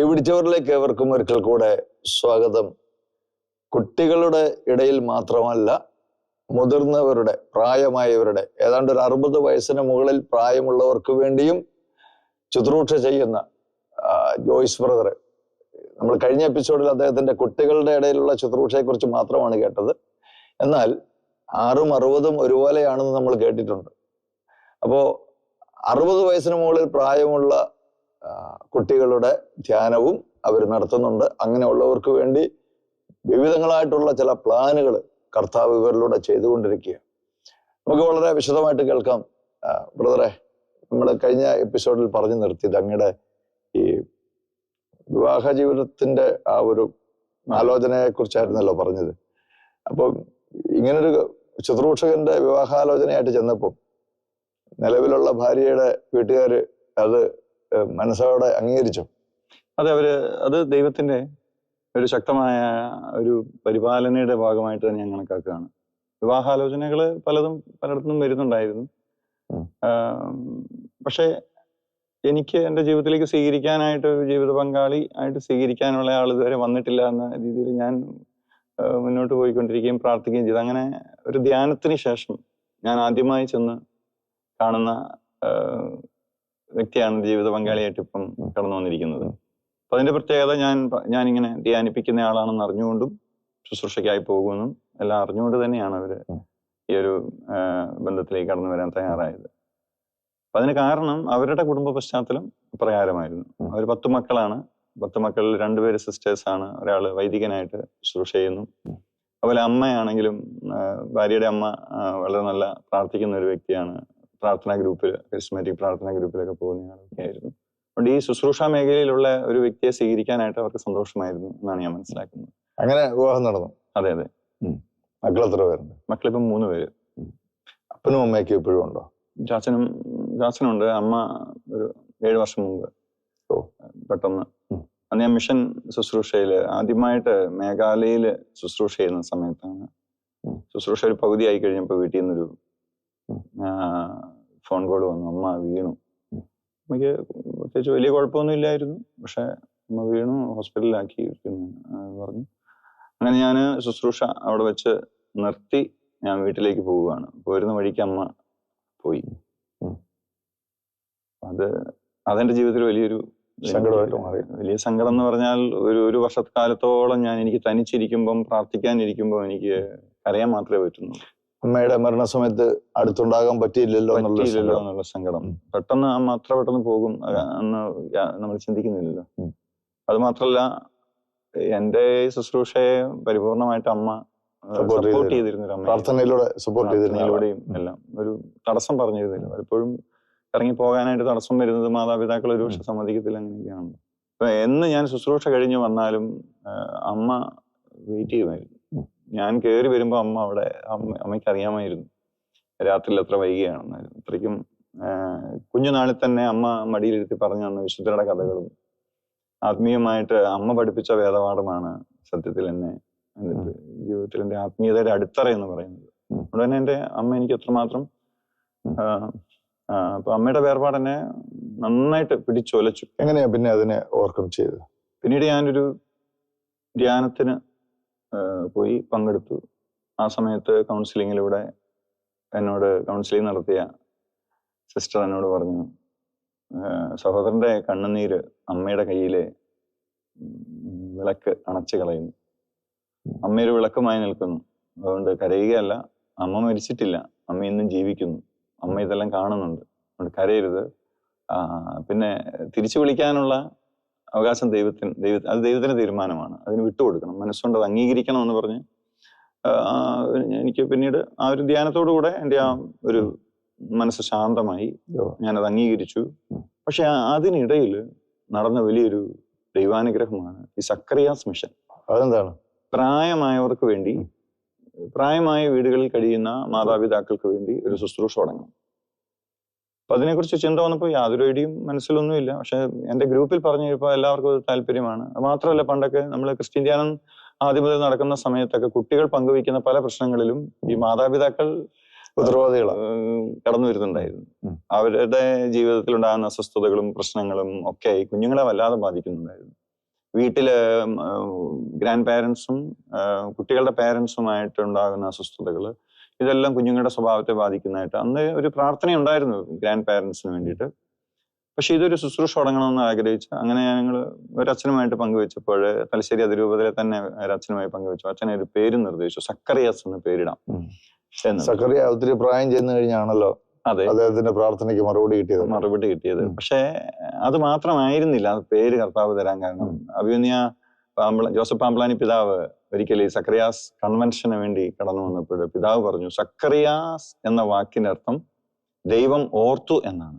തീപിടിച്ചവരിലേക്ക് ഏവർക്കും ഒരിക്കൽ കൂടെ സ്വാഗതം. കുട്ടികളുടെ ഇടയിൽ മാത്രമല്ല മുതിർന്നവരുടെ പ്രായമായവരുടെ ഏതാണ്ട് ഒരു അറുപത് വയസ്സിന് മുകളിൽ പ്രായമുള്ളവർക്ക് വേണ്ടിയും ശുശ്രൂഷ ചെയ്യുന്ന ജോയിസ് ബ്രദർ. നമ്മൾ കഴിഞ്ഞ എപ്പിസോഡിൽ അദ്ദേഹത്തിന്റെ കുട്ടികളുടെ ഇടയിലുള്ള ശുശ്രൂഷയെ കുറിച്ച് മാത്രമാണ് കേട്ടത്. എന്നാൽ ആറും അറുപതും ഒരുപോലെയാണെന്ന് നമ്മൾ കേട്ടിട്ടുണ്ട്. അപ്പോ അറുപത് വയസ്സിന് മുകളിൽ പ്രായമുള്ള കുട്ടികളുടെ ധ്യാനവും അവർ നടത്തുന്നുണ്ട്. അങ്ങനെയുള്ളവർക്ക് വേണ്ടി വിവിധങ്ങളായിട്ടുള്ള ചില പ്ലാനുകൾ കർത്താവ് ഇവരിലൂടെ ചെയ്തുകൊണ്ടിരിക്കുക നമുക്ക് വളരെ വിശദമായിട്ട് കേൾക്കാം. ബ്രദറെ നമ്മൾ കഴിഞ്ഞ എപ്പിസോഡിൽ പറഞ്ഞു നിർത്തി അങ്ങയുടെ ഈ വിവാഹ ജീവിതത്തിന്റെ ആ ഒരു ആലോചനയെ കുറിച്ചായിരുന്നല്ലോ പറഞ്ഞത്. അപ്പം ഇങ്ങനൊരു ശുശ്രൂഷകന്റെ വിവാഹാലോചനയായിട്ട് ചെന്നപ്പോൾ നിലവിലുള്ള ഭാര്യയുടെ വീട്ടുകാര് അത് മനസ്സോടെ അംഗീകരിച്ചു. അതെ അവർ അത് ദൈവത്തിന്റെ ഒരു ശക്തമായ ഒരു പരിപാലനയുടെ ഭാഗമായിട്ട് തന്നെ ഞാൻ കണക്കാക്കുകയാണ്. വിവാഹാലോചനകൾ പലതും പലയിടത്തും വരുന്നുണ്ടായിരുന്നു. പക്ഷേ എനിക്ക് എന്റെ ജീവിതത്തിലേക്ക് സ്വീകരിക്കാനായിട്ട് ഒരു ജീവിത പങ്കാളി ആയിട്ട് സ്വീകരിക്കാനുള്ള ആൾ ഇതുവരെ വന്നിട്ടില്ല എന്ന രീതിയിൽ ഞാൻ മുന്നോട്ട് പോയിക്കൊണ്ടിരിക്കുകയും പ്രാർത്ഥിക്കുകയും ചെയ്തു. അങ്ങനെ ഒരു ധ്യാനത്തിന് ശേഷം ഞാൻ ആദ്യമായി ചെന്ന് കാണുന്ന വ്യക്തിയാണ് ജീവിത പങ്കാളിയായിട്ട് ഇപ്പം കടന്നു വന്നിരിക്കുന്നത്. അപ്പൊ അതിന്റെ പ്രത്യേകത ഞാൻ ഞാൻ ഞാനിങ്ങനെ ധ്യാനിപ്പിക്കുന്ന ആളാണെന്ന് അറിഞ്ഞുകൊണ്ടും ശുശ്രൂഷയ്ക്കായി പോകുമെന്നും എല്ലാം അറിഞ്ഞുകൊണ്ട് തന്നെയാണ് അവർ ഈ ഒരു ബന്ധത്തിലേക്ക് കടന്നു വരാൻ തയ്യാറായത്. അപ്പൊ അതിന് കാരണം അവരുടെ കുടുംബ പശ്ചാത്തലം പ്രകാരമായിരുന്നു. അവർ പത്ത് മക്കളാണ്. പത്ത് മക്കളിൽ രണ്ടുപേര് സിസ്റ്റേഴ്സ് ആണ്. ഒരാൾ വൈദികനായിട്ട് ശുശ്രൂഷ ചെയ്യുന്നു. അതുപോലെ അമ്മയാണെങ്കിലും ഭാര്യയുടെ അമ്മ വളരെ നല്ല പ്രാർത്ഥിക്കുന്ന ഒരു വ്യക്തിയാണ് പ്രാർത്ഥനാ ഗ്രൂപ്പിൽ കരിസ്മാറ്റിക് പ്രാർത്ഥനാ ഗ്രൂപ്പിലൊക്കെ പോകുന്ന ആയിരുന്നു. അതുകൊണ്ട് ഈ ശുശ്രൂഷ മേഖലയിലുള്ള ഒരു വ്യക്തിയെ സ്വീകരിക്കാനായിട്ട് അവർക്ക് സന്തോഷമായിരുന്നു എന്നാണ് ഞാൻ മനസ്സിലാക്കുന്നത്. അങ്ങനെ വിവാഹം നടന്നു. അതെ അതെ. മക്കൾ എത്ര പേരുണ്ട്? മക്കളിപ്പം മൂന്ന് പേര്. അപ്പനും അമ്മയൊക്കെ ഇപ്പോഴും ഉണ്ടോ? ചാച്ചനും ചാച്ചനുണ്ട്. അമ്മ ഒരു ഏഴ് വർഷം മുമ്പ്. ഓ. പെട്ടെന്ന്. അന്ന് ഞാൻ മിഷൻ ശുശ്രൂഷയിൽ ആദ്യമായിട്ട് മേഘാലയയിൽ ശുശ്രൂഷ ചെയ്യുന്ന സമയത്താണ്. ശുശ്രൂഷ ഒരു പകുതിയായി കഴിഞ്ഞപ്പോൾ വീട്ടിൽ നിന്നൊരു. ഫോൺ കോൾ വന്നു. അമ്മ വീണു. അമ്മയ്ക്ക് പ്രത്യേകിച്ച് വലിയ കുഴപ്പമൊന്നും ഇല്ലായിരുന്നു. പക്ഷെ അമ്മ വീണു ഹോസ്പിറ്റലിലാക്കി പറഞ്ഞു. അങ്ങനെ ഞാൻ ശുശ്രൂഷ അവിടെ വെച്ച് നിർത്തി ഞാൻ വീട്ടിലേക്ക് പോവുകയാണ്. പോരുന്ന വഴിക്ക് അമ്മ പോയി. അത് അതെന്റെ ജീവിതത്തിൽ വലിയൊരു സങ്കടമായിട്ട് മാറി. വലിയ സങ്കടം എന്ന് പറഞ്ഞാൽ ഒരു ഒരു വർഷക്കാലത്തോളം ഞാൻ എനിക്ക് തനിച്ചിരിക്കുമ്പം പ്രാർത്ഥിക്കാനിരിക്കുമ്പോൾ എനിക്ക് കരയാൻ മാത്രമേ പറ്റുന്നുള്ളൂ. അമ്മയുടെ മരണസമയത്ത് അടുത്തുണ്ടാകാൻ പറ്റിയില്ലല്ലോ എന്നുള്ള സങ്കടം. പെട്ടെന്ന് അമ്മ അത്ര പെട്ടെന്ന് പോകും എന്ന് അന്ന് നമ്മൾ ചിന്തിക്കുന്നില്ലല്ലോ. അത് മാത്രല്ല എന്റെ ശുശ്രൂഷയെ പരിപൂർണമായിട്ട് അമ്മ സപ്പോർട്ട് ചെയ്തിരുന്നു. പ്രാർത്ഥനയിലൂടെ സപ്പോർട്ട് ചെയ്തിരുന്ന ആളാ. എല്ലാം ഒരു തടസ്സം പറഞ്ഞിരുന്നില്ല. പലപ്പോഴും ഇറങ്ങി പോകാനായിട്ട് തടസ്സം വരുന്നത് മാതാപിതാക്കൾ ഒരു പക്ഷെ സമ്മതിക്കത്തില്ല അങ്ങനെയൊക്കെയാണ് അപ്പൊ എന്ന് ഞാൻ ശുശ്രൂഷ കഴിഞ്ഞ് വന്നാലും അമ്മ വെയിറ്റ് ചെയ്യുമായിരുന്നു. ഞാൻ കയറി വരുമ്പോൾ അമ്മ അവിടെ അമ്മ അമ്മയ്ക്ക് അറിയാമായിരുന്നു. രാത്രിയിൽ എത്ര വൈകിയാണെന്നായിരുന്നു. അത്രയ്ക്കും കുഞ്ഞുനാളിൽ തന്നെ അമ്മ മടിയിലിരുത്തി പറഞ്ഞു തന്ന വിശുദ്ധരുടെ കഥകളും ആത്മീയമായിട്ട് അമ്മ പഠിപ്പിച്ച വേദപാഠമാണ് സത്യത്തിൽ എന്നെ ജീവിതത്തിൽ എന്റെ ആത്മീയതയുടെ അടിത്തറ എന്ന് പറയുന്നത്. അതുകൊണ്ട് തന്നെ എന്റെ അമ്മ എനിക്ക് എത്രമാത്രം അപ്പൊ അമ്മയുടെ വേർപാട് എന്നെ നന്നായിട്ട് പിടിച്ചൊലച്ചു. എങ്ങനെയാ പിന്നെ അതിനെ ഓവർകം ചെയ്തത്? പിന്നീട് ഞാനൊരു ധ്യാനത്തിന് പോയി പങ്കെടുത്തു. ആ സമയത്ത് കൗൺസിലിങ്ങിലൂടെ എന്നോട് കൗൺസിലിംഗ് നടത്തിയ സിസ്റ്റർ എന്നോട് പറഞ്ഞു സഹോദരന്റെ കണ്ണുനീര് അമ്മയുടെ കയ്യിലെ വിളക്ക് അണച്ചു കളയുന്നു. അമ്മയൊരു വിളക്കുമായി നിൽക്കുന്നു. അതുകൊണ്ട് കരയുകയല്ല അമ്മ മരിച്ചിട്ടില്ല അമ്മ ഇന്നും ജീവിക്കുന്നു അമ്മ ഇതെല്ലാം കാണുന്നുണ്ട്. അതുകൊണ്ട് കരയരുത്. പിന്നെ തിരിച്ചു വിളിക്കാനുള്ള അവകാശം ദൈവത്തിന് ദൈവ അത് ദൈവത്തിന്റെ തീരുമാനമാണ്. അതിന് വിട്ടുകൊടുക്കണം. മനസ്സുകൊണ്ട് അത് അംഗീകരിക്കണം എന്ന് പറഞ്ഞ് എനിക്ക് പിന്നീട് ആ ഒരു ധ്യാനത്തോടു കൂടെ എന്റെ ആ ഒരു മനസ്സ് ശാന്തമായി. ഞാനത് അംഗീകരിച്ചു. പക്ഷെ അതിനിടയിൽ നടന്ന വലിയൊരു ദൈവാനുഗ്രഹമാണ് ഈ സക്രിയാസ് മിഷൻ. അതെന്താണ്? പ്രായമായവർക്ക് വേണ്ടി പ്രായമായ വീടുകളിൽ കഴിയുന്ന മാതാപിതാക്കൾക്ക് വേണ്ടി ഒരു ശുശ്രൂഷ തുടങ്ങണം. അപ്പൊ അതിനെക്കുറിച്ച് ചിന്ത വന്നപ്പോൾ യാതൊരു ഐഡിയും മനസ്സിലൊന്നുമില്ല. പക്ഷെ എന്റെ ഗ്രൂപ്പിൽ പറഞ്ഞു കഴിഞ്ഞപ്പോൾ എല്ലാവർക്കും ഒരു താല്പര്യമാണ്. മാത്രമല്ല പണ്ടൊക്കെ നമ്മൾ ക്രിസ്ത്യൻ ധ്യാനം ആദ്യം മുതൽ നടക്കുന്ന സമയത്തൊക്കെ കുട്ടികൾ പങ്കുവയ്ക്കുന്ന പല പ്രശ്നങ്ങളിലും ഈ മാതാപിതാക്കൾ ഉത്തരവാദികളാണ് കടന്നു വരുന്നുണ്ടായിരുന്നു. അവരുടെ ജീവിതത്തിൽ ഉണ്ടാകുന്ന അസ്വസ്ഥതകളും പ്രശ്നങ്ങളും ഒക്കെ ഈ കുഞ്ഞുങ്ങളെ വല്ലാതെ ബാധിക്കുന്നുണ്ടായിരുന്നു. വീട്ടിൽ ഗ്രാൻഡ് പാരൻസും കുട്ടികളുടെ പാരൻസുമായിട്ട് ഉണ്ടാകുന്ന അസ്വസ്ഥതകൾ ഇതെല്ലാം കുഞ്ഞുങ്ങളുടെ സ്വഭാവത്തെ ബാധിക്കുന്നതായിട്ട് അന്ന് ഒരു പ്രാർത്ഥന ഉണ്ടായിരുന്നു ഗ്രാൻഡ് പാരൻസിന് വേണ്ടിയിട്ട്. പക്ഷെ ഇതൊരു ശുശ്രൂഷ തുടങ്ങണമെന്ന് ആഗ്രഹിച്ച് അങ്ങനെ ഞങ്ങൾ ഒരു അച്ഛനുമായിട്ട് പങ്കുവെച്ചപ്പോൾ തലശ്ശേരി അതിരൂപതയിലെ തന്നെ ഒരു അച്ഛനുമായി പങ്കുവെച്ചു. അച്ഛനെ ഒരു പേര് നിർദ്ദേശിച്ചു. സക്കറിയാസ് എന്ന് പേരിടാം. സക്കറിയ ഒത്തിരി പ്രായം ചെന്ന് കഴിഞ്ഞാണല്ലോ അതെ. അദ്ദേഹത്തിന്റെ പ്രാർത്ഥനയ്ക്ക് മറുപടി കിട്ടിയത്. മറുപടി കിട്ടിയത്. പക്ഷെ അത് മാത്രമായിരുന്നില്ല. അത് പേര് കർത്താവ് തരാൻ കാരണം. അഭിമന്യ പാമ്പള ജോസഫ് പാമ്പളാനി പിതാവ് ഒരിക്കൽ ഈ സക്രിയാസ് കൺവെൻഷന് വേണ്ടി കടന്നു വന്നപ്പോൾ പിതാവ് പറഞ്ഞു സക്രിയാസ് എന്ന വാക്കിനർത്ഥം അർത്ഥം ദൈവം ഓർത്തു എന്നാണ്.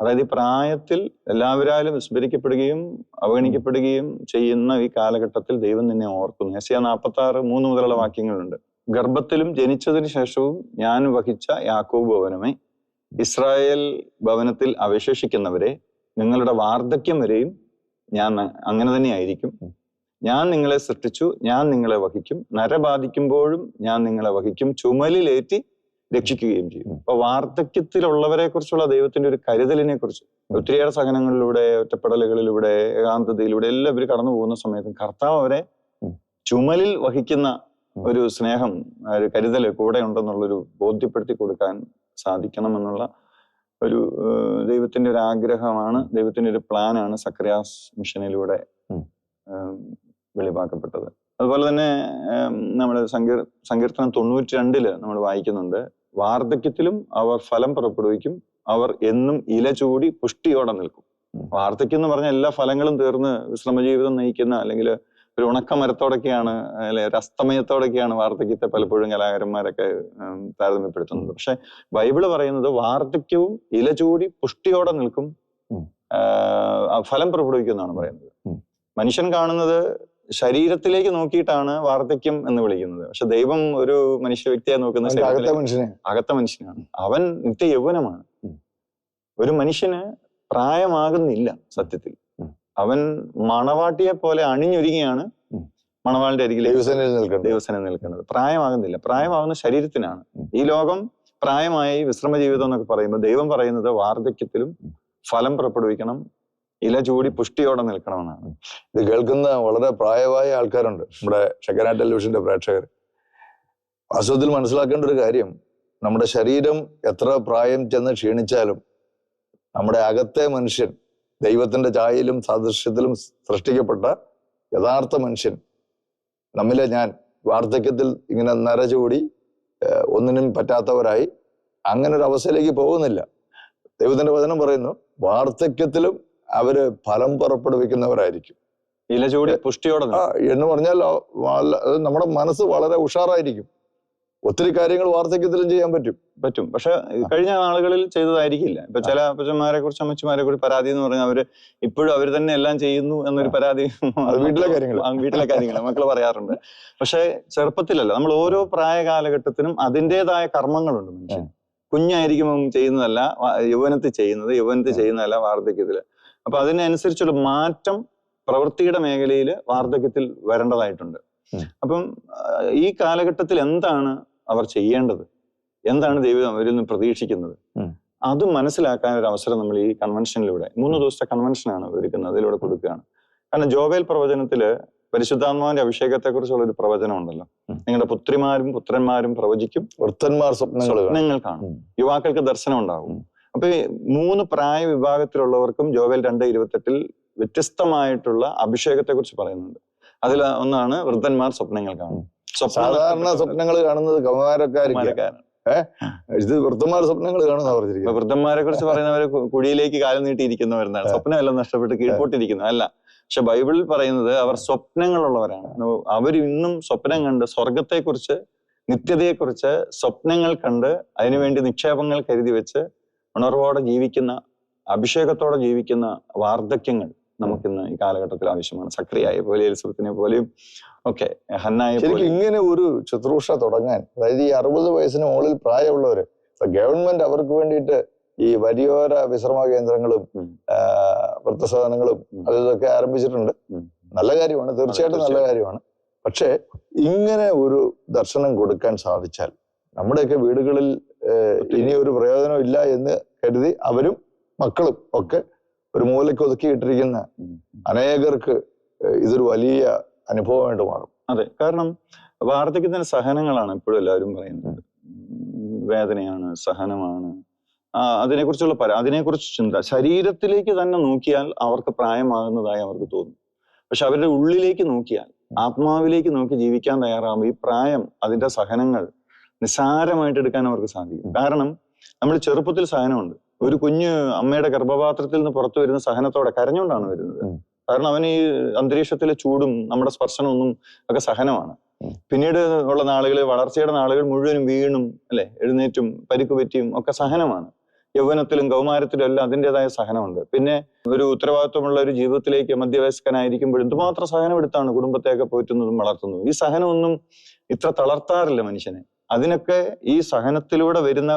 അതായത് ഈ പ്രായത്തിൽ എല്ലാവരാലും വിസ്മരിക്കപ്പെടുകയും അവഗണിക്കപ്പെടുകയും ചെയ്യുന്ന ഈ കാലഘട്ടത്തിൽ ദൈവം നിന്നെ ഓർക്കുന്നു. എസ് നാൽപ്പത്തി ആറ് മൂന്ന് മുതലുള്ള വാക്യങ്ങളുണ്ട്. ഗർഭത്തിലും ജനിച്ചതിന് ശേഷവും ഞാൻ വഹിച്ച യാക്കോബ് ഭവനമേ ഇസ്രായേൽ ഭവനത്തിൽ അവശേഷിക്കുന്നവരെ നിങ്ങളുടെ വാർദ്ധക്യം വരെയും ഞാൻ അങ്ങനെ തന്നെ ആയിരിക്കും. ഞാൻ നിങ്ങളെ സൃഷ്ടിച്ചു ഞാൻ നിങ്ങളെ വഹിക്കും. നര ബാധിക്കുമ്പോഴും ഞാൻ നിങ്ങളെ വഹിക്കും. ചുമലിലേറ്റി രക്ഷിക്കുകയും ചെയ്യും. അപ്പൊ വാർദ്ധക്യത്തിലുള്ളവരെ കുറിച്ചുള്ള ദൈവത്തിന്റെ ഒരു കരുതലിനെ കുറിച്ച് ഒത്തിരിയേറെ സഹനങ്ങളിലൂടെ ഒറ്റപ്പെടലുകളിലൂടെ ഏകാന്തതയിലൂടെ എല്ലാം ഇവർ കടന്നു പോകുന്ന സമയത്തും കർത്താവ് അവരെ ചുമലിൽ വഹിക്കുന്ന ഒരു സ്നേഹം ഒരു കരുതൽ കൂടെ ഉണ്ടെന്നുള്ളൊരു ബോധ്യപ്പെടുത്തി കൊടുക്കാൻ സാധിക്കണം എന്നുള്ള ഒരു ദൈവത്തിന്റെ ഒരു ആഗ്രഹമാണ് ദൈവത്തിന്റെ ഒരു പ്ലാനാണ് സക്രിയാസ് മിഷനിലൂടെ വെളിവാക്കപ്പെട്ടത്. അതുപോലെ തന്നെ നമ്മുടെ സങ്കീർ സങ്കീർത്തനം തൊണ്ണൂറ്റി രണ്ടിൽ നമ്മൾ വായിക്കുന്നുണ്ട് വാർദ്ധക്യത്തിലും അവർ ഫലം പുറപ്പെടുവിക്കും അവർ എന്നും ഇല ചൂടി പുഷ്ടിയോടെ നിൽക്കും. വാർദ്ധക്യം എന്ന് പറഞ്ഞാൽ എല്ലാ ഫലങ്ങളും തീർന്ന് വിശ്രമജീവിതം നയിക്കുന്ന അല്ലെങ്കിൽ ഒരു ഉണക്ക മരത്തോടൊക്കെയാണ് അല്ലെ ഒരു അസ്തമയത്തോടൊക്കെയാണ് വാർദ്ധക്യത്തെ പലപ്പോഴും കലാകാരന്മാരൊക്കെ താരതമ്യപ്പെടുത്തുന്നത്. പക്ഷെ ബൈബിൾ പറയുന്നത് വാർദ്ധക്യവും ഇല ചൂടി പുഷ്ടിയോടെ നിൽക്കും ഫലം പുറപ്പെടുവിക്കും എന്നാണ് പറയുന്നത്. മനുഷ്യൻ കാണുന്നത് ശരീരത്തിലേക്ക് നോക്കിയിട്ടാണ് വാർദ്ധക്യം എന്ന് വിളിക്കുന്നത്. പക്ഷെ ദൈവം ഒരു മനുഷ്യ വ്യക്തിയെ നോക്കുന്ന അകത്തെ മനുഷ്യനെ. അകത്ത മനുഷ്യനാണ്. അവൻ നിത്യ യൗവനമാണ് ഒരു മനുഷ്യന് പ്രായമാകുന്നില്ല സത്യത്തിൽ. അവൻ മണവാട്ടിയെ പോലെ അണിഞ്ഞൊരുങ്ങിയാണ്. മണവാളിന്റെ അരികിൽ ദൈവസനം നിൽക്കുന്നത് പ്രായമാകുന്നില്ല. പ്രായമാകുന്ന ശരീരത്തിനാണ്. ഈ ലോകം പ്രായമായി വിശ്രമ ജീവിതം എന്നൊക്കെ പറയുമ്പോൾ ദൈവം പറയുന്നത് വാർദ്ധക്യത്തിലും ഫലം പുറപ്പെടുവിക്കണം ഇല ചൂടി പുഷ്ടിയോടെ നിൽക്കണമെന്നാണ്. ഇത് കേൾക്കുന്ന വളരെ പ്രായമായ ആൾക്കാരുണ്ട്. നമ്മുടെ ഷെക്കന ടെലിവിഷന്റെ പ്രേക്ഷകർ. വാസ്തവത്തിൽ മനസ്സിലാക്കേണ്ട ഒരു കാര്യം നമ്മുടെ ശരീരം എത്ര പ്രായം ചെന്ന് ക്ഷീണിച്ചാലും നമ്മുടെ അകത്തെ മനുഷ്യൻ ദൈവത്തിന്റെ ചായയിലും സാദൃശ്യത്തിലും സൃഷ്ടിക്കപ്പെട്ട യഥാർത്ഥ മനുഷ്യൻ നമ്മിലെ ഞാൻ വാർദ്ധക്യത്തിൽ ഇങ്ങനെ നരചൂടി ഒന്നിനും പറ്റാത്തവരായി അങ്ങനെ ഒരു അവസ്ഥയിലേക്ക് പോകുന്നില്ല. ദൈവത്തിന്റെ വചനം പറയുന്നു വാർദ്ധക്യത്തിലും അവർ ഫലം പുറപ്പെടുവിക്കുന്നവരായിരിക്കും. ഇല ചൂടി പുഷ്ടിയോടെ എന്ന് പറഞ്ഞാൽ നമ്മുടെ മനസ്സ് വളരെ ഉഷാറായിരിക്കും. ഒത്തിരി കാര്യങ്ങൾ വാർദ്ധക്യത്തിലും ചെയ്യാൻ പറ്റും. പറ്റും. പക്ഷെ കഴിഞ്ഞ നാളുകളിൽ ചെയ്തതായിരിക്കില്ല. ഇപ്പൊ ചില അപ്പച്ചന്മാരെ കുറിച്ച് അമ്മച്ചിമാരെ കുറിച്ച് പരാതി എന്ന് പറഞ്ഞാൽ അവർ ഇപ്പോഴും അവർ തന്നെ എല്ലാം ചെയ്യുന്നു എന്നൊരു പരാതി വീട്ടിലെ കാര്യങ്ങൾ വീട്ടിലെ കാര്യങ്ങൾ മക്കൾ പറയാറുണ്ട്. പക്ഷെ ചെറുപ്പത്തിലല്ല നമ്മൾ ഓരോ പ്രായ കാലഘട്ടത്തിനും അതിന്റെതായ കർമ്മങ്ങളുണ്ട് മനുഷ്യൻ. കുഞ്ഞായിരിക്കുമ്പം ചെയ്യുന്നതല്ല യൗവനത്തിൽ ചെയ്യുന്നത് യൗവനത്തിൽ ചെയ്യുന്നതല്ല വാർദ്ധക്യത്തിൽ. അപ്പൊ അതിനനുസരിച്ചുള്ള മാറ്റം പ്രവൃത്തിയുടെ മേഖലയിൽ വാർദ്ധക്യത്തിൽ വരേണ്ടതായിട്ടുണ്ട്. അപ്പം ഈ കാലഘട്ടത്തിൽ എന്താണ് അവർ ചെയ്യേണ്ടത്? എന്താണ് ദൈവം അവരിൽ നിന്ന് പ്രതീക്ഷിക്കുന്നത്. അത് മനസ്സിലാക്കാൻ ഒരു അവസരം നമ്മൾ ഈ കൺവെൻഷനിലൂടെ മൂന്ന് ദിവസത്തെ കൺവെൻഷനാണ് ഒരുക്കുന്നത് അതിലൂടെ കൊടുക്കുകയാണ്. കാരണം ജോബേൽ പ്രവചനത്തിൽ പരിശുദ്ധാത്മാവിന്റെ അഭിഷേകത്തെ കുറിച്ചുള്ള ഒരു പ്രവചനം ഉണ്ടല്ലോ നിങ്ങളുടെ പുത്രിമാരും പുത്രന്മാരും പ്രവചിക്കും വൃത്തന്മാർ സ്വപ്നങ്ങൾ കാണും. യുവാക്കൾക്ക് ദർശനം ഉണ്ടാകും. അപ്പൊ മൂന്ന് പ്രായ വിഭാഗത്തിലുള്ളവർക്കും ജോവൽ രണ്ട് ഇരുപത്തെട്ടിൽ വ്യത്യസ്തമായിട്ടുള്ള അഭിഷേകത്തെ കുറിച്ച് പറയുന്നുണ്ട്. അതിൽ ഒന്നാണ് വൃദ്ധന്മാർ സ്വപ്നങ്ങൾ കാണുന്നത്. സാധാരണ സ്വപ്നങ്ങൾ കാണുന്നത്. ഇത് വൃദ്ധന്മാർ സ്വപ്നങ്ങൾ കാണുന്ന പറഞ്ഞിരിക്കുന്നത് വൃദ്ധന്മാരെ കുറിച്ച് പറയുന്നവര് കുഴിയിലേക്ക് കാലം നീട്ടിയിരിക്കുന്നവരെന്നാണ് സ്വപ്നമെല്ലാം നഷ്ടപ്പെട്ട് കീഴ്പോട്ടിരിക്കുന്നു. അല്ല പക്ഷെ ബൈബിളിൽ പറയുന്നത് അവർ സ്വപ്നങ്ങളുള്ളവരാണ്. അവർ ഇന്നും സ്വപ്നം കണ്ട് സ്വർഗത്തെക്കുറിച്ച് നിത്യതയെക്കുറിച്ച് സ്വപ്നങ്ങൾ കണ്ട് അതിനുവേണ്ടി നിക്ഷേപങ്ങൾ കരുതി വെച്ച് ഉണർവോടെ ജീവിക്കുന്ന അഭിഷേകത്തോടെ ജീവിക്കുന്ന വാർദ്ധക്യങ്ങൾ നമുക്കിന്ന് ഈ കാലഘട്ടത്തിൽ ആവശ്യമാണ്. സക്രിയായ പോലെ എലിസബത്തിനെ പോലെയും ഒക്കെ ഹന്നായ ശരിക്കും ഇങ്ങനെ ഒരു ശുശ്രൂഷ തുടങ്ങാൻ അതായത് ഈ അറുപത് വയസ്സിന് മുകളിൽ പ്രായമുള്ളവര് ഗവൺമെന്റ് അവർക്ക് വേണ്ടിയിട്ട് ഈ വരിയോര വിശ്രമ കേന്ദ്രങ്ങളും വൃത്തസാധനങ്ങളും അതൊക്കെ ആരംഭിച്ചിട്ടുണ്ട്. നല്ല കാര്യമാണ് തീർച്ചയായിട്ടും നല്ല. കാര്യമാണ്. പക്ഷേ ഇങ്ങനെ ഒരു ദർശനം കൊടുക്കാൻ സാധിച്ചാൽ നമ്മുടെയൊക്കെ വീടുകളിൽ ഇനി ഒരു പ്രയോജനം ഇല്ല എന്ന് കരുതി അവരും മക്കളും ഒക്കെ ഒരു മൂലയ്ക്ക് ഒതുക്കിയിട്ടിരിക്കുന്ന. അനേകർക്ക് ഇതൊരു വലിയ അനുഭവമായിട്ട് മാറും. അതെ കാരണം വാർദ്ധക്യത്തിന് സഹനങ്ങളാണ് ഇപ്പോഴും എല്ലാവരും പറയുന്നത്. വേദനയാണ് സഹനമാണ്. ആ അതിനെക്കുറിച്ചുള്ള പര അതിനെക്കുറിച്ച് ചിന്ത. ശരീരത്തിലേക്ക് തന്നെ നോക്കിയാൽ അവർക്ക് പ്രായമാകുന്നതായി അവർക്ക് തോന്നും. പക്ഷെ അവരുടെ ഉള്ളിലേക്ക് നോക്കിയാൽ ആത്മാവിലേക്ക് നോക്കി ജീവിക്കാൻ തയ്യാറാകുമ്പോൾ ഈ പ്രായം അതിന്റെ സഹനങ്ങൾ നിസ്സാരമായിട്ട് എടുക്കാൻ അവർക്ക് സാധിക്കും. കാരണം നമ്മൾ ചെറുപ്പത്തിൽ സഹനമുണ്ട്. ഒരു കുഞ്ഞ് അമ്മയുടെ ഗർഭപാത്രത്തിൽ നിന്ന് പുറത്തു വരുന്ന സഹനത്തോടെ കരഞ്ഞുകൊണ്ടാണ് വരുന്നത്. കാരണം അവന് ഈ അന്തരീക്ഷത്തിലെ ചൂടും നമ്മുടെ സ്പർശനമൊന്നും ഒക്കെ സഹനമാണ്. പിന്നീട് ഉള്ള നാളുകൾ വളർച്ചയുടെ നാളുകൾ മുഴുവനും വീണും അല്ലെ എഴുന്നേറ്റും പരിക്ക് പറ്റിയും ഒക്കെ സഹനമാണ്. യൗവനത്തിലും കൗമാരത്തിലും എല്ലാം അതിന്റെതായ സഹനമുണ്ട്. പിന്നെ ഒരു ഉത്തരവാദിത്വമുള്ള ഒരു ജീവിതത്തിലേക്ക് മധ്യവയസ്കനായിരിക്കുമ്പോൾ എന്തുമാത്രം സഹനം എടുത്താണ് കുടുംബത്തെയൊക്കെ പോറ്റുന്നതും വളർത്തുന്നതും? ഈ സഹനമൊന്നും ഇത്ര തളർത്താറില്ല മനുഷ്യനെ. അതിനൊക്കെ ഈ സഹനത്തിലൂടെ വരുന്ന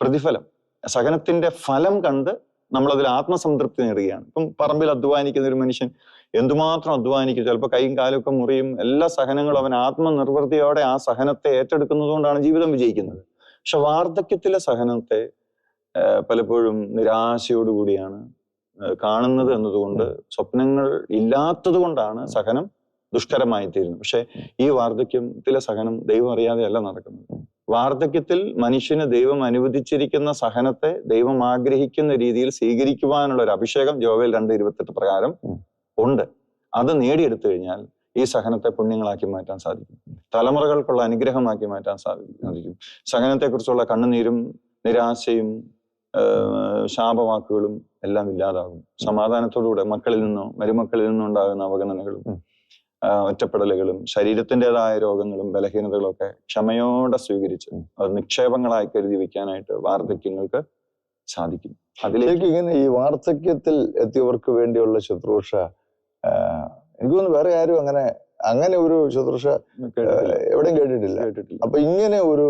പ്രതിഫലം സഹനത്തിന്റെ ഫലം കണ്ട് നമ്മൾ അതിൽ ആത്മസംതൃപ്തി നേടുകയാണ്. ഇപ്പം പറമ്പിൽ അധ്വാനിക്കുന്ന ഒരു മനുഷ്യൻ എന്തുമാത്രം അധ്വാനിക്കും? ചിലപ്പോൾ കൈയും കാലൊക്കെ മുറിയും എല്ലാ സഹനങ്ങളും അവൻ ആത്മനിർവൃതിയോടെ ആ സഹനത്തെ ഏറ്റെടുക്കുന്നതുകൊണ്ടാണ് ജീവിതം വിജയിക്കുന്നത്. പക്ഷെ വാർദ്ധക്യത്തിലെ സഹനത്തെ പലപ്പോഴും നിരാശയോടുകൂടിയാണ് കാണുന്നത് എന്നതുകൊണ്ട് സ്വപ്നങ്ങൾ ഇല്ലാത്തത് കൊണ്ടാണ് സഹനം ദുഷ്കരമായി തീരുന്നു പക്ഷെ ഈ വാർദ്ധക്യത്തിലെ സഹനം ദൈവം അറിയാതെയല്ല നടക്കുന്നത്. വാർദ്ധക്യത്തിൽ മനുഷ്യന് ദൈവം അനുവദിച്ചിരിക്കുന്ന സഹനത്തെ ദൈവം ആഗ്രഹിക്കുന്ന രീതിയിൽ സ്വീകരിക്കുവാനുള്ള ഒരു അഭിഷേകം ജോവേൽ രണ്ട് ഇരുപത്തെട്ട് പ്രകാരം ഉണ്ട്. അത് നേടിയെടുത്തു കഴിഞ്ഞാൽ ഈ സഹനത്തെ പുണ്യങ്ങളാക്കി മാറ്റാൻ സാധിക്കും. തലമുറകൾക്കുള്ള അനുഗ്രഹമാക്കി മാറ്റാൻ സാധിക്കും. സഹനത്തെക്കുറിച്ചുള്ള കണ്ണുനീരും നിരാശയും ശാപവാക്കുകളും എല്ലാം ഇല്ലാതാകും. സമാധാനത്തോടുകൂടെ മക്കളിൽ നിന്നോ മരുമക്കളിൽ നിന്നോ ഉണ്ടാകുന്ന അവഗണനകളും ഒറ്റപ്പെടലുകളും ശരീരത്തിന്റെതായ രോഗങ്ങളും ബലഹീനതകളും ഒക്കെ ക്ഷമയോടെ സ്വീകരിച്ച് അത് നിക്ഷേപങ്ങളായി കരുതി വെക്കാനായിട്ട് വാർദ്ധക്യങ്ങൾക്ക് സാധിക്കും. അതിലേക്ക് ഇങ്ങനെ ഈ വാർദ്ധക്യത്തിൽ എത്തിയവർക്ക് വേണ്ടിയുള്ള ശുശ്രൂഷ എനിക്ക് തോന്നുന്നു വേറെ ആരും അങ്ങനെ അങ്ങനെ ഒരു ശുശ്രൂഷ എവിടെയും കേട്ടിട്ടില്ല. കേട്ടിട്ടില്ല. അപ്പൊ ഇങ്ങനെ ഒരു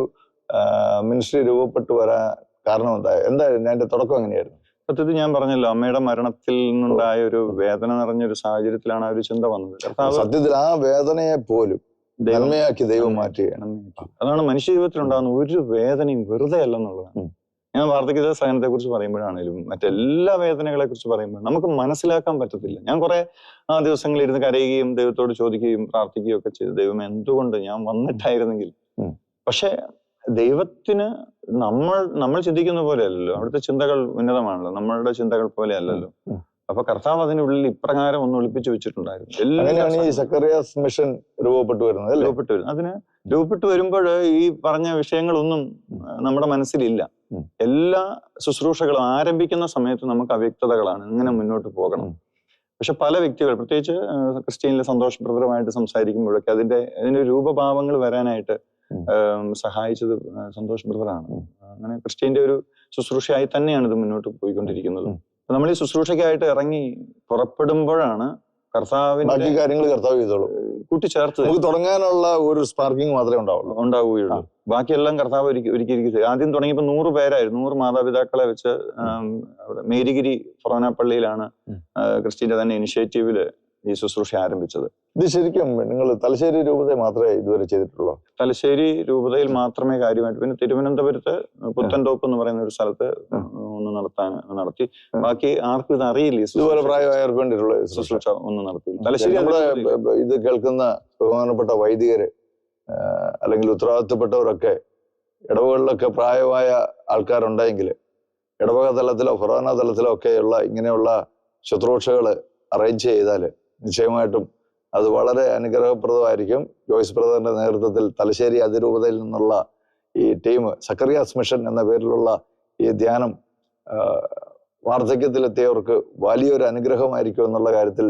മിനിസ്ട്രി രൂപപ്പെട്ടു വരാൻ കാരണം എന്താ എന്തായിരുന്നു അതിന്റെ തുടക്കം എങ്ങനെയായിരുന്നു? സത്യത്തിൽ ഞാൻ പറഞ്ഞല്ലോ അമ്മയുടെ മരണത്തിൽ നിന്നുണ്ടായ ഒരു വേദന നിറഞ്ഞ ഒരു സാഹചര്യത്തിലാണ് ആ ഒരു ചിന്ത വന്നത്. സത്യത്തിൽ ആ വേദനയെ പോലും നന്മയാക്കി ദൈവം മാറ്റുകയാണ്. അതാണ് മനുഷ്യ ജീവിതത്തിൽ ഉണ്ടാകുന്ന ഒരു വേദനയും വെറുതെ അല്ലെന്നുള്ളതാണ്. ഞാൻ വാർദ്ധക്യ സഹനത്തെ കുറിച്ച് പറയുമ്പോഴാണേലും മറ്റെല്ലാ വേദനകളെ കുറിച്ച് പറയുമ്പോൾ നമുക്ക് മനസ്സിലാക്കാൻ പറ്റത്തില്ല. ഞാൻ കുറെ ആ ദിവസങ്ങളിൽ ഇരുന്ന് കരയുകയും ദൈവത്തോട് ചോദിക്കുകയും പ്രാർത്ഥിക്കുകയും ഒക്കെ ചെയ്തു. ദൈവം എന്തുകൊണ്ട് ഞാൻ വന്നിട്ടായിരുന്നെങ്കിൽ? പക്ഷെ ദൈവത്തിന് നമ്മൾ നമ്മൾ ചിന്തിക്കുന്ന പോലെ അല്ലല്ലോ അവിടുത്തെ ചിന്തകൾ ഉന്നതമാണല്ലോ. നമ്മളുടെ ചിന്തകൾ പോലെ അല്ലല്ലോ. അപ്പൊ കർത്താവ് അതിനുള്ളിൽ ഇപ്രകാരം ഒന്ന് ഒളിപ്പിച്ചു വെച്ചിട്ടുണ്ടായിരുന്നു. എല്ലാ അങ്ങനെയാണ് ഈ സക്കറിയാസ് മിഷൻ രൂപപ്പെട്ടു വരുന്നത് രൂപപ്പെട്ടു വരും അതിന് രൂപപ്പെട്ടു വരുമ്പോൾ ഈ പറഞ്ഞ വിഷയങ്ങളൊന്നും നമ്മുടെ മനസ്സിലില്ല. എല്ലാ ശുശ്രൂഷകളും ആരംഭിക്കുന്ന സമയത്ത് നമുക്ക് അവ്യക്തതകളാണ്. ഇങ്ങനെ മുന്നോട്ട് പോകണം. പക്ഷെ പല വ്യക്തികൾ പ്രത്യേകിച്ച് ക്രിസ്ത്യനിലെ സന്തോഷപ്രദമായിട്ട് സംസാരിക്കുമ്പോഴൊക്കെ അതിന്റെ അതിന്റെ രൂപഭാവങ്ങൾ വരാനായിട്ട് സഹായിച്ചത് സന്തോഷ് ബ്രദറാണ്. അങ്ങനെ ക്രിസ്ത്യന്റെ ഒരു ശുശ്രൂഷയായി തന്നെയാണ് ഇത് മുന്നോട്ട് പോയിക്കൊണ്ടിരിക്കുന്നത്. നമ്മൾ ഈ ശുശ്രൂഷയ്ക്കായിട്ട് ഇറങ്ങി പുറപ്പെടുമ്പോഴാണ് ബാക്കി കർത്താവിന്റെ കാര്യങ്ങൾ കർത്താവ് ചെയ്തോളൂ. കൂട്ടിച്ചേർത്ത് നമുക്ക് തുടങ്ങാനുള്ള ഒരു സ്പാർക്കിംഗ് മാത്രമേ ഉണ്ടാവുള്ളൂ. ഉണ്ടാവുകയുള്ളൂ. ബാക്കിയെല്ലാം കർത്താവ് ഒരുക്കി ഒരുക്കി ഒരുക്കി ആദ്യം തുടങ്ങിയപ്പോൾ നൂറ് പേരായിരുന്നു. നൂറ് മാതാപിതാക്കളെ വെച്ച് മേരിഗിരി ഫൊറോന പള്ളിയിലാണ്. ക്രിസ്ത്യന്റെ തന്നെ ഇനിഷ്യേറ്റീവിൽ ഈ ശുശ്രൂഷ ആരംഭിച്ചത്. ഇത് ശരിക്കും നിങ്ങൾ തലശ്ശേരി രൂപത്തെ മാത്രമേ ഇതുവരെ ചെയ്തിട്ടുള്ളൂ? തലശ്ശേരി രൂപതയിൽ മാത്രമേ കാര്യമായിട്ട്. പിന്നെ തിരുവനന്തപുരത്ത് പുത്തൻതോപ്പ് എന്ന് പറയുന്ന ഒരു സ്ഥലത്ത് ഒന്ന് നടത്താൻ നടത്തി. ബാക്കി ആർക്കും ഇത് അറിയില്ല. ഇതുപോലെ. പ്രായമായവർക്ക് വേണ്ടിയിട്ടുള്ള ശുശ്രൂഷ. ഒന്ന് നടത്തി തലശ്ശേരി നമ്മുടെ ഇത് കേൾക്കുന്ന ബഹുമാനപ്പെട്ട വൈദികര് അല്ലെങ്കിൽ ഉത്തരവാദിത്തപ്പെട്ടവരൊക്കെ ഇടവകളിലൊക്കെ പ്രായമായ ആൾക്കാരുണ്ടെങ്കിൽ ഇടവക തലത്തിലോ ഫൊറാന തലത്തിലോ ഒക്കെയുള്ള ഇങ്ങനെയുള്ള ശുശ്രൂഷകൾ അറേഞ്ച് ചെയ്താൽ നിശ്ചയമായിട്ടും അത് വളരെ അനുഗ്രഹപ്രദമായിരിക്കും. ജോയ്സ് ബ്രദറിന്റെ നേതൃത്വത്തിൽ തലശ്ശേരി അതിരൂപതയിൽ നിന്നുള്ള ഈ ടീം സക്കറിയാസ് മിഷൻ എന്ന പേരിലുള്ള ഈ ധ്യാനം വാർദ്ധക്യത്തിലെത്തിയവർക്ക് വലിയൊരു അനുഗ്രഹമായിരിക്കും എന്നുള്ള കാര്യത്തിൽ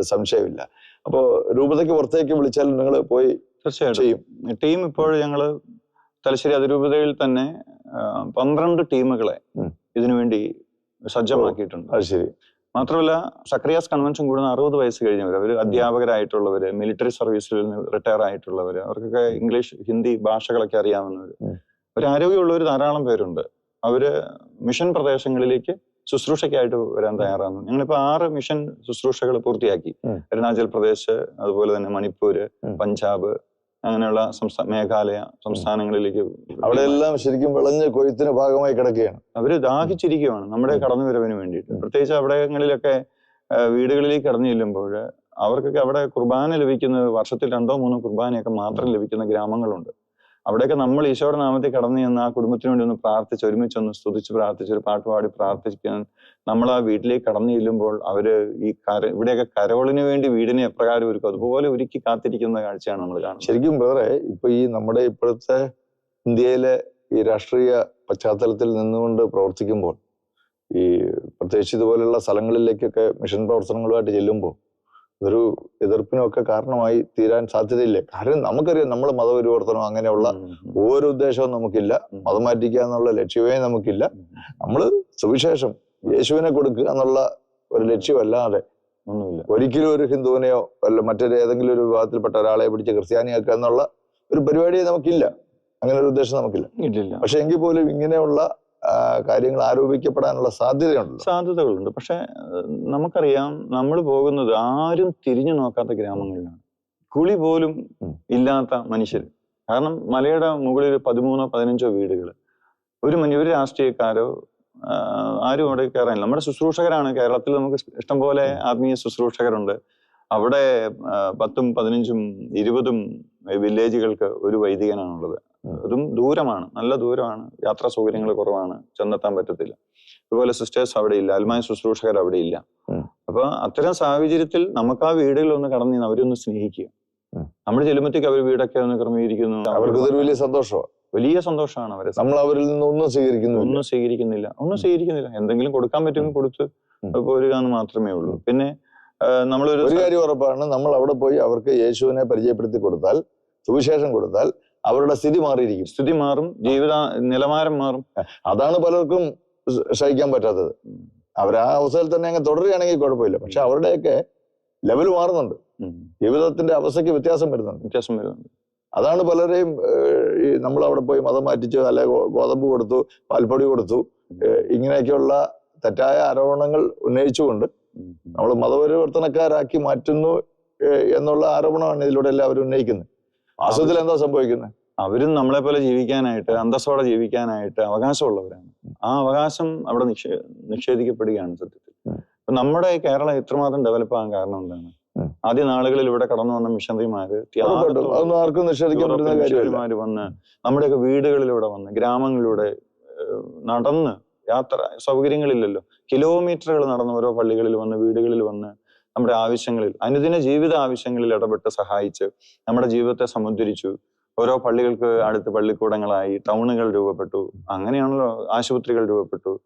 സംശയമില്ല. അപ്പോ രൂപതയ്ക്ക് പുറത്തേക്ക് വിളിച്ചാൽ നിങ്ങൾ പോയി തീർച്ചയായിട്ടും. ചെയ്യും. ടീം ഇപ്പോൾ ഞങ്ങൾ തലശ്ശേരി അതിരൂപതയിൽ തന്നെ പന്ത്രണ്ട് ടീമുകളെ. ഇതിനുവേണ്ടി സജ്ജമാക്കിയിട്ടുണ്ട്. അത് ശരി. മാത്രമല്ല സക്രിയാസ് കൺവെൻഷൻ കൂടുന്ന അറുപത് വയസ്സ് കഴിഞ്ഞവർ അവർ അധ്യാപകരായിട്ടുള്ളവർ മിലിറ്ററി സർവീസിൽ നിന്ന് റിട്ടയർ ആയിട്ടുള്ളവർ അവർക്കൊക്കെ ഇംഗ്ലീഷ് ഹിന്ദി ഭാഷകളൊക്കെ അറിയാവുന്നവർ. ഒരു ആരോഗ്യമുള്ളവർ ധാരാളം പേരുണ്ട്. അവർ മിഷൻ പ്രദേശങ്ങളിലേക്ക് ശുശ്രൂഷയ്ക്കായിട്ട് വരാൻ തയ്യാറാണ് ഞങ്ങളിപ്പോ ആറ് മിഷൻ ശുശ്രൂഷകൾ പൂർത്തിയാക്കി. അരുണാചൽ പ്രദേശ് അതുപോലെ തന്നെ മണിപ്പൂര് പഞ്ചാബ് അങ്ങനെയുള്ള സംസ്ഥാന മേഘാലയ സംസ്ഥാനങ്ങളിലേക്ക് അവിടെ എല്ലാം ശരിക്കും വിളഞ്ഞ് കൊയ്ത്തിന് ഭാഗമായി കിടക്കുകയാണ്. അവർ ദാഹിച്ചിരിക്കുകയാണ് നമ്മുടെ കടന്നു വരവിന് വേണ്ടിയിട്ട്. പ്രത്യേകിച്ച് അവിടങ്ങളിലൊക്കെ വീടുകളിലേക്ക് കടന്നു ചെല്ലുമ്പോൾ അവർക്കൊക്കെ അവിടെ കുർബാന ലഭിക്കുന്നത് വർഷത്തിൽ രണ്ടോ മൂന്നോ കുർബാനയൊക്കെ മാത്രം ലഭിക്കുന്ന ഗ്രാമങ്ങളുണ്ട്. അവിടെയൊക്കെ നമ്മൾ ഈശോയുടെ നാമത്തിൽ കടന്നു ചെന്ന് ആ കുടുംബത്തിന് വേണ്ടി ഒന്ന് പ്രാർത്ഥിച്ച് ഒരുമിച്ച് ഒന്ന് സ്തുതിച്ച് പ്രാർത്ഥിച്ച് ഒരു പാട്ട് പാടി പ്രാർത്ഥിക്കാൻ നമ്മൾ ആ വീട്ടിലേക്ക് കടന്നു ചെല്ലുമ്പോൾ അവർ ഈ കര ഇവിടെയൊക്കെ കരോളിന് വേണ്ടി വീടിനെ എപ്രകാരം ഒരുക്കും അതുപോലെ ഒരുക്കി കാത്തിരിക്കുന്ന കാഴ്ചയാണ് നമ്മൾ കാണുന്നത്. ശരിക്കും ബ്രദറെ ഇപ്പൊ ഈ നമ്മുടെ ഇപ്പോഴത്തെ ഇന്ത്യയിലെ ഈ രാഷ്ട്രീയ പശ്ചാത്തലത്തിൽ നിന്നുകൊണ്ട് പ്രവർത്തിക്കുമ്പോൾ ഈ പ്രത്യേകിച്ച് ഇതുപോലുള്ള സ്ഥലങ്ങളിലേക്കൊക്കെ മിഷൻ പ്രവർത്തനങ്ങളുമായിട്ട് ചെല്ലുമ്പോൾ ഇതൊരു എതിർപ്പിനൊക്കെ കാരണമായി തീരാൻ സാധ്യതയില്ലേ? കാരണം നമുക്കറിയാം നമ്മൾ മതപരിവർത്തനം അങ്ങനെയുള്ള ഓരോ ഒരു ഉദ്ദേശവും നമുക്കില്ല. മതം മാറ്റിക്കുക എന്നുള്ള ലക്ഷ്യമേ നമുക്കില്ല. നമ്മൾ സുവിശേഷം യേശുവിനെ കൊടുക്കുക എന്നുള്ള ഒരു ലക്ഷ്യമല്ലാതെ ഒന്നുമില്ല. ഒരിക്കലും ഒരു ഹിന്ദുവിനെയോ അല്ല മറ്റൊരു ഏതെങ്കിലും ഒരു വിഭാഗത്തിൽപ്പെട്ട ഒരാളെ പിടിച്ച് ക്രിസ്ത്യാനിയാക്കുക എന്നുള്ള ഒരു പരിപാടിയെ നമുക്കില്ല. അങ്ങനെ ഒരു ഉദ്ദേശം നമുക്കില്ല. പക്ഷെ എങ്കിൽ പോലും ഇങ്ങനെയുള്ള കാര്യങ്ങൾ ആരോപിക്കപ്പെടാനുള്ള സാധ്യതയുണ്ട് സാധ്യതകളുണ്ട്. പക്ഷെ നമുക്കറിയാം നമ്മൾ പോകുന്നത് ആരും തിരിഞ്ഞു നോക്കാത്ത ഗ്രാമങ്ങളിലാണ്. കുളി പോലും ഇല്ലാത്ത മനുഷ്യർ കാരണം മലയുടെ മുകളിൽ പതിമൂന്നോ പതിനഞ്ചോ വീടുകൾ ഒരു മനുഷ്യ ഒരു രാഷ്ട്രീയക്കാരോ ആരും അവിടെ കയറാനില്ല. നമ്മുടെ ശുശ്രൂഷകരാണ്. കേരളത്തിൽ നമുക്ക് ഇഷ്ടംപോലെ ആത്മീയ ശുശ്രൂഷകരുണ്ട്. അവിടെ പത്തും പതിനഞ്ചും ഇരുപതും വില്ലേജുകൾക്ക് ഒരു വൈദികനാണുള്ളത്. അതും ദൂരമാണ് നല്ല ദൂരമാണ്. യാത്രാ സൗകര്യങ്ങൾ കുറവാണ് ചെന്നെത്താൻ പറ്റത്തില്ല. അതുപോലെ സിസ്റ്റേഴ്സ് അവിടെ ഇല്ല അൽമായ ശുശ്രൂഷകർ അവിടെ ഇല്ല. അപ്പൊ അത്തരം സാഹചര്യത്തിൽ നമുക്ക് ആ വീടുകളിൽ ഒന്ന് കടന്നു അവരൊന്ന് അവരെ ഒന്ന് സ്നേഹിക്കുക നമ്മൾ ചെല്ലുമ്പോഴത്തേക്ക് അവർ വീടൊക്കെ ഒന്ന് ക്രമീകരിക്കുന്നു. അവർക്ക് ഇതൊരു വലിയ സന്തോഷമാണ് വലിയ സന്തോഷമാണ് അവരെ നമ്മൾ അവരിൽ നിന്ന് ഒന്നും സ്വീകരിക്കുന്നു ഒന്നും സ്വീകരിക്കുന്നില്ല. ഒന്നും സ്വീകരിക്കുന്നില്ല. എന്തെങ്കിലും കൊടുക്കാൻ പറ്റുമെങ്കിൽ കൊടുത്ത്. പോരുക എന്ന് മാത്രമേ ഉള്ളൂ. പിന്നെ നമ്മളൊരു ഒരു കാര്യം ഉറപ്പാണ്. നമ്മൾ അവിടെ പോയി അവർക്ക് യേശുവിനെ പരിചയപ്പെടുത്തി കൊടുത്താൽ സുവിശേഷം കൊടുത്താൽ അവരുടെ സ്ഥിതി മാറിയിരിക്കും. സ്ഥിതി മാറും ജീവിത നിലവാരം മാറും. അതാണ് പലർക്കും സഹിക്കാൻ പറ്റാത്തത്. അവർ ആ അവസ്ഥയിൽ തന്നെ അങ്ങ് തുടരുകയാണെങ്കിൽ കുഴപ്പമില്ല. പക്ഷെ അവരുടെയൊക്കെ ലെവൽ മാറുന്നുണ്ട്. ജീവിതത്തിന്റെ അവസ്ഥയ്ക്ക് വ്യത്യാസം വരുന്നുണ്ട്. വ്യത്യാസം വരുന്നുണ്ട്. അതാണ് പലരെയും നമ്മൾ അവിടെ പോയി മതം മാറ്റിച്ചു അല്ലെ ഗോതമ്പ് കൊടുത്തു പാൽപ്പൊടി കൊടുത്തു ഇങ്ങനെയൊക്കെയുള്ള തെറ്റായ ആരോപണങ്ങൾ ഉന്നയിച്ചുകൊണ്ട് നമ്മൾ മതപരിവർത്തനക്കാരാക്കി മാറ്റുന്നു എന്നുള്ള ആരോപണമാണ് ഇതിലൂടെ എല്ലാവരും ഉന്നയിക്കുന്നത്. വാസ്തവത്തിൽ എന്താ സംഭവിക്കുന്നത് അവരും നമ്മളെ പോലെ ജീവിക്കാനായിട്ട് അന്തസ്സോടെ ജീവിക്കാനായിട്ട് അവകാശമുള്ളവരാണ്. ആ അവകാശം അവിടെ നിഷേ നിഷേധിക്കപ്പെടുകയാണ് സത്യത്തിൽ. നമ്മുടെ കേരളം ഇത്രമാത്രം ഡെവലപ്പ് ആകാൻ കാരണം എന്താണ്. ആദ്യ നാളുകളിൽ ഇവിടെ കടന്നു വന്ന മിഷണറിമാര് ആർക്കും നിഷേധിക്കാൻ പറ്റുന്ന വന്ന് നമ്മുടെയൊക്കെ വീടുകളിലൂടെ വന്ന് ഗ്രാമങ്ങളിലൂടെ നടന്ന് യാത്ര സൗകര്യങ്ങളില്ലല്ലോ. കിലോമീറ്ററുകൾ നടന്ന് ഓരോ പള്ളികളിൽ വന്ന് വീടുകളിൽ വന്ന് നമ്മുടെ ആവശ്യങ്ങളിൽ അനുദിന ജീവിത ആവശ്യങ്ങളിൽ ഇടപെട്ട് സഹായിച്ച് നമ്മുടെ ജീവിതത്തെ സമുദ്ധരിച്ചു ഓരോ പള്ളികൾക്ക് അടുത്ത് പള്ളിക്കൂടങ്ങളായി ടൗണുകൾ രൂപപ്പെട്ടു. അങ്ങനെയാണല്ലോ ആശുപത്രികൾ രൂപപ്പെട്ടു.